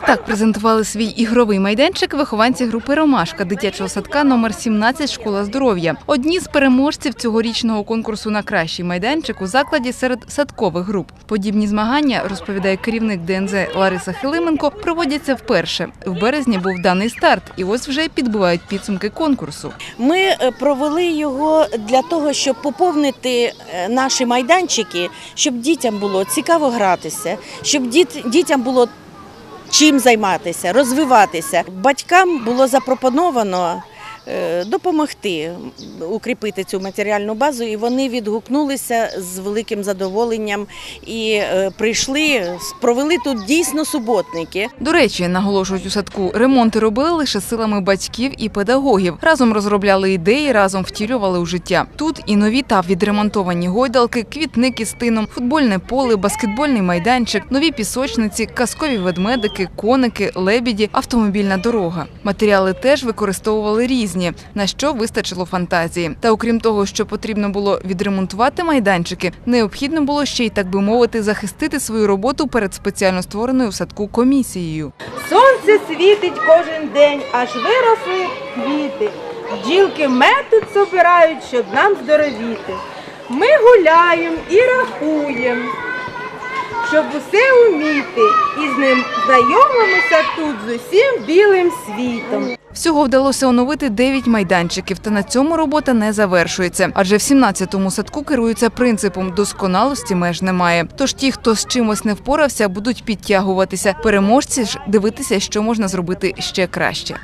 Так презентували свій ігровий майданчик вихованці групи Ромашка дитячого садка номер 17 Школа здоров'я. Одні з переможців цьогорічного конкурсу на кращий майданчик у закладі серед садкових груп. Подібні змагання, розповідає керівник ДНЗ Лариса Хилименко, проводяться вперше. В березні був даний старт, і ось вже підбивають підсумки конкурсу. Ми е, провели його для того, щоб поповнити е, наші майданчики, щоб дітям було цікаво гратися, щоб діт- дітям було чим займатися, розвиватися. Батькам було запропоновано допомогти укріпити цю матеріальну базу, і вони відгукнулися з великим задоволенням і е, прийшли, провели тут дійсно суботники. До речі, наголошують у садку, ремонти робили лише силами батьків і педагогів. Разом розробляли ідеї, разом втілювали у життя. Тут і нові та відремонтовані гойдалки, квітники з тином, футбольне поле, баскетбольний майданчик, нові пісочниці, казкові ведмедики, коники, лебіді, автомобільна дорога. Матеріали теж використовували різні, на що вистачило фантазії. Та окрім того, що потрібно було відремонтувати майданчики, необхідно було ще й так би мовити захистити свою роботу перед спеціально створеною в садку комісією. Сонце світить кожен день, аж виросли квіти. Бджілки мед тут собирають, щоб нам здоровіти. Ми гуляємо і рахуємо, щоб усе вміти, і знайомимося тут з усім білим світом. Всього вдалося оновити 9 майданчиків, та на цьому робота не завершується. Адже в 17-му садку керуються принципом досконалості меж немає. Тож ті, хто з чимось не впорався, будуть підтягуватися. Переможці ж дивитися, що можна зробити ще краще.